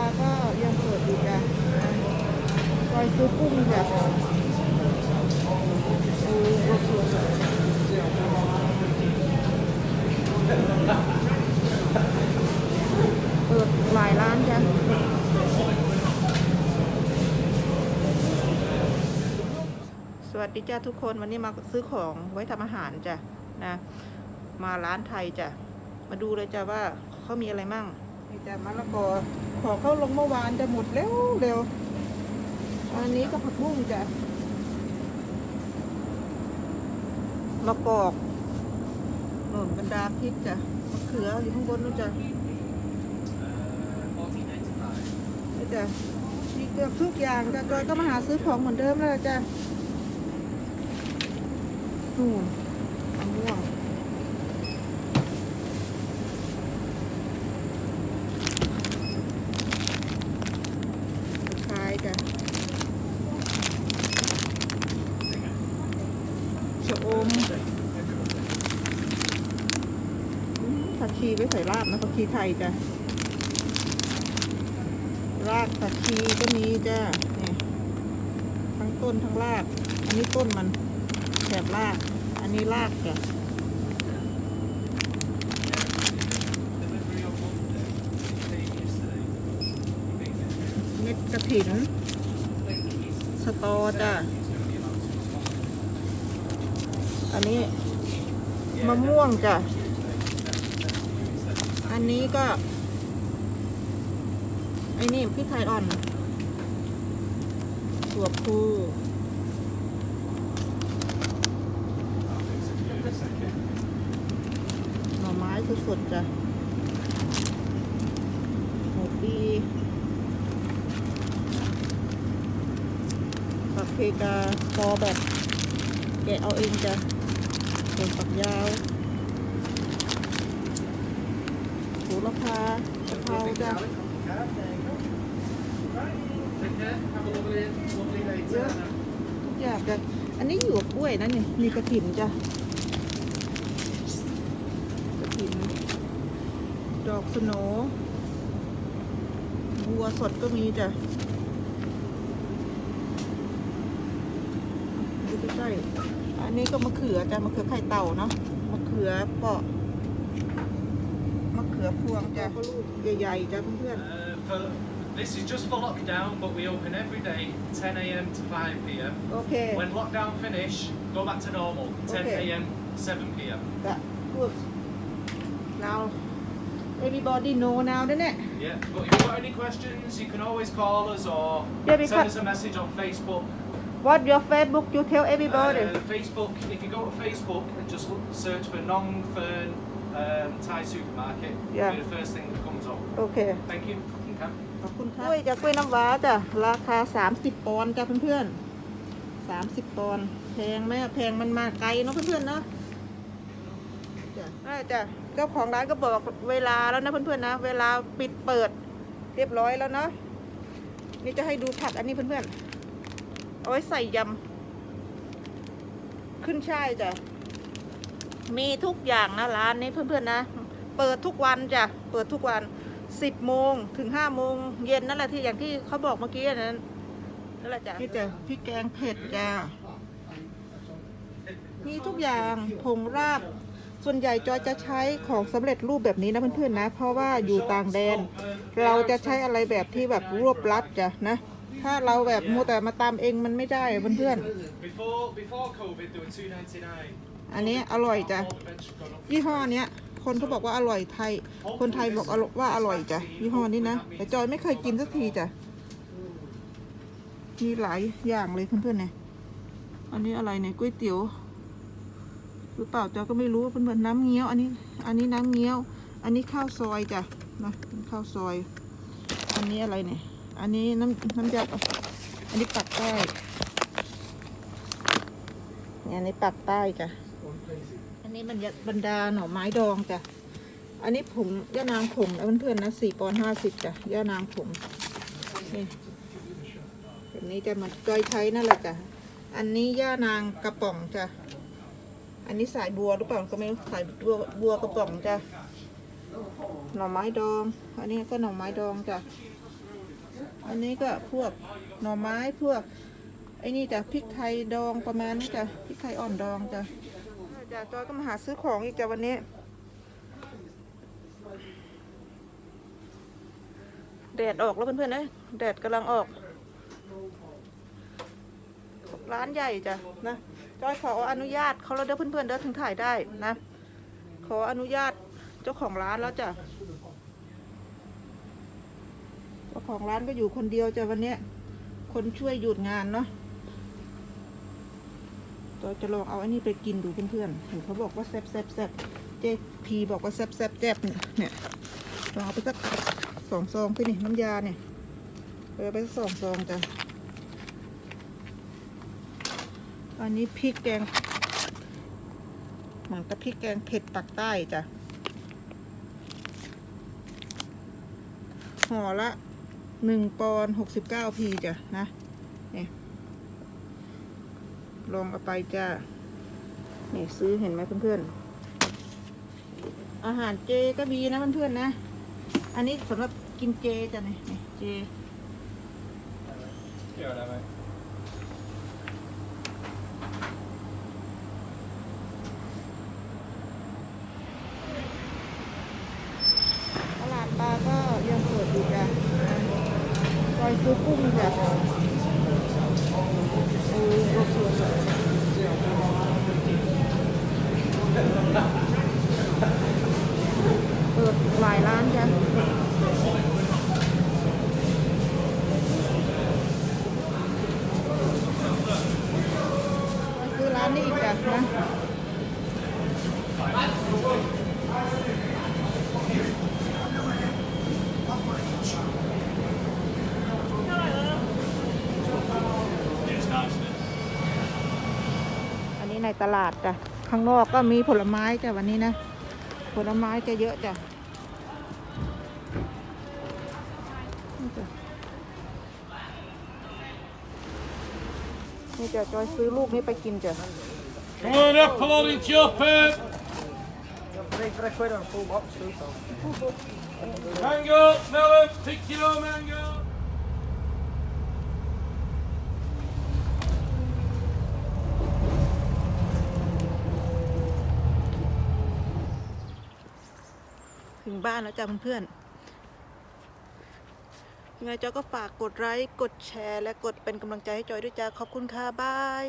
าก็ยังเปิดอยู่จ้ะคอยซื้อกุ้งจ้ะโอ้โหเปิดหลายร้านจ้ะสวัสดีจ้าทุกคนวันนี้มาซื้อของไว้ทำอาหารจ้ะนะ มาร้านไทยจ้ะมาดูเลยจ้ะว่าเขามีอะไรมั่ง นี่จ้ะมะละกอขอเข้าลงเมื่อวานจะหมดเร็วเร็วอันนี้ก็ผักบุ้งจ้ะมะกอกหนุนบรรดาพริกจ้ะมะเขืออยู่ข้างบนนู้นจ้ะนี่จ้ะมีเกือบทุกอย่างจ้ะจอยก็มาหาซื้อของเหมือนเดิมแล้วจ้ะนู่นมะม่วงคล้ายๆกันชะอมอืม ผักชีไว้ใส่ลาบนะผักชีไทยจ้ะรากผักชีก็มีจ้ะนี่ทั้งต้นทั้งราก อันนี้ต้นมันแถบราก อันนี้รากจ้ะเม็ดกระถิน สตอจ้ะ อันนี้มะม่วงจ้ะ อันนี้ก็ไอ้นี่พริกไทยอ่อนถั่วพูหน่อไม้สดๆจ้ะหัวปีผักเพกาพอแบบ แกะเอาเองจ้ะเป็นฝักยาวโห ระพากะเพราจ้ะอะทุกอย่างจ้ะอันนี้อยู่กับกล้วยนะนี่มีกระถิ่นจ้ะกระถิ่นดอกสโนบัวสดก็มีจ้ะดูใกล้ๆอันนี้ก็มะเขือจ้ะมะเขือไข่เต่าเนาะมะเขือเปาะ ขือพวงจ้ะลูกใหญ่ๆจ้ะเพื่อน Uh, for, this is just for lockdown, but we open every day, 10 a.m. to 5 p.m. ๆโอเค When lockdown finish, go back to normal, 10 Okay. a.m. 7 p.m. That good. Now everybody know now, doesn't it? Yeah, but if you've got any questions, you can always call us or Yeah, because- send us a message on Facebook. What your Facebook? You tell everybody. Uh, Facebook, if you go to Facebook and just look, search for Nong Fern um, Thai Supermarket, Yeah. it'll be the first thing that comes up. โอเค Thank you. Okay. ขอบคุณค่ะกล้วยจากกล้วยน้ำว้าจ้ะ ราคา 30 ปอนด์จ้ะเพื่อนๆ30 ปอนด์แพงไหมอะแพงมันมาไกลเนาะเพื่อนๆเนาะจ้ะได้จ้ะเจ้าของร้านก็บอกเวลาแล้วนะเพื่อนๆนะ เวลาปิดเปิดเรียบร้อยแล้วเนาะนี่จะให้ดูผักอันนี้เพื่อนๆ เอาไว้ใส่ยำ ขึ้นช่ายจ้ะ มีทุกอย่างนะร้านนี้เพื่อนๆนะ เปิดทุกวันจ้ะ เปิดทุกวันสิบโมงถึงห้าโมงเย็นนั่นแหละที่อย่างที่เขาบอกเมื่อกี้อันนั้นนั่นแหละจ้ะนี่จ้ะพริกแกงเผ็ดจ้ะมีทุกอย่างผงราบส่วนใหญ่จอยจะใช้ของสำเร็จรูปแบบนี้นะเพื่อนๆนะ เพราะว่าอยู่ต่างแดน เราจะใช้อะไรแบบที่แบบรวบรัดจ้ะนะ ถ้าเราแบบมัวแต่มาตามเองมันไม่ได้อะเพื่อน Before before COVID, they were 2.99. ๆอันนี้อร่อยจ้ะ All the veg gone up. ยี่ห้อเนี้ยคนเขาบอกว่าอร่อยไทย คนไทยบอกอร่อยว่าอร่อยจ้ะยี่ห้อนี้นะ แต่จอยไม่เคยกินสักทีจ้ะ มีหลายอย่างเลยเพื่อนๆเนี่ย อันนี้อะไรเนี่ยก๋วยเตี๋ยวหรือเปล่าจอยก็ไม่รู้เพื่อนๆน้ำเงี้ยว อันนี้ อันนี้น้ำเงี้ยว อันนี้ข้าวซอยจ้ะนะเป็นข้าวซอย อันนี้อะไรเนี่ย อันนี้น้ำน้ำยาอันนี้ปักใต้เนี่ยอันนี้ปักใต้จ้ะอันนี้มันบรรดาหน่อไม้ดองจ้ะอันนี้ผงย่านางผงนะเพื่อนๆนะสี่ปอนห้าสิบจ้ะย่านางผงนี่แบบนี้จะมาจอยใช้นั่นแหละจ้ะอันนี้ย่านางกระป๋องจ้ะอันนี้สายบัวหรือเปล่าก็ไม่รู้สายบัวบัวกระป๋องจ้ะหน่อไม้ดอง อันนี้ก็หน่อไม้ดองจ้ะ อันนี้ก็พวกหน่อไม้พวกไอ้นี่จ้ะพริกไทยดองประมาณนี้จ้ะพริกไทยอ่อนดองจ้ะจ้ะจอยก็มาหาซื้อของอีกจ้ะวันนี้ แดดออกแล้วเพื่อนๆเอ้ยแดดกำลังออก ร้านใหญ่จ้ะนะจอยขออนุญาตเขาแล้วเด้อเพื่อนๆเด้อถึงถ่ายได้นะ ขออนุญาตเจ้าของร้านแล้วจ้ะ เจ้าของร้านก็อยู่คนเดียวจ้ะวันเนี้ย คนช่วยหยุดงานเนาะจอยจะลองเอาอันนี้ไปกินดูเพื่อนๆเห็นเขาบอกว่าแซ่บแซ่บแซ่บเจพีบอกว่าแซ่บแซ่บแซ่บเนี่ยเนี่ยลองเอาไปสักสองซองพี่นี่น้ำยาเนี่ยเอาไปสักสองซองจ้ะอันนี้พริกแกงเหมือนกับพริกแกงเผ็ดปักใต้จ้ะห่อละ หนึ่งปอนหกสิบเก้าพีจ้ะนะนี่ลองเอาไปจ้ะนี่ซื้อเห็นไหมเพื่อนๆ อาหารเจก็มีนะเพื่อนๆนะ อันนี้สำหรับกินเจจ้ะนี่นี่เจอะไรไหมลาดปลาก็ยังเปิดอยู่จ้ะ ซอยซื้อกุ้งจ้ะซื้อรถสวนเปิดหลายร้านจ้ะซื้อร้านนี้อีกจ้ะนะ อันนี้ ในตลาดจ้ะข้างนอกก็มีผลไม้จ้ะวันนี้นะ ผลไม้จะเยอะจ้ะนี่จ้ะจอยซื้อลูกนี้ไปกินจ้ะ Come on up, Polly, jump in. Mango, melon, pick your mango. ถึ งบ้านแล้วจ้าเพื่อนๆยังไงจอยก็ฝากกดไลค์กดแชร์ และกดเป็นกำลังใจให้จอยด้วยจ้าขอบคุณค่ะบาย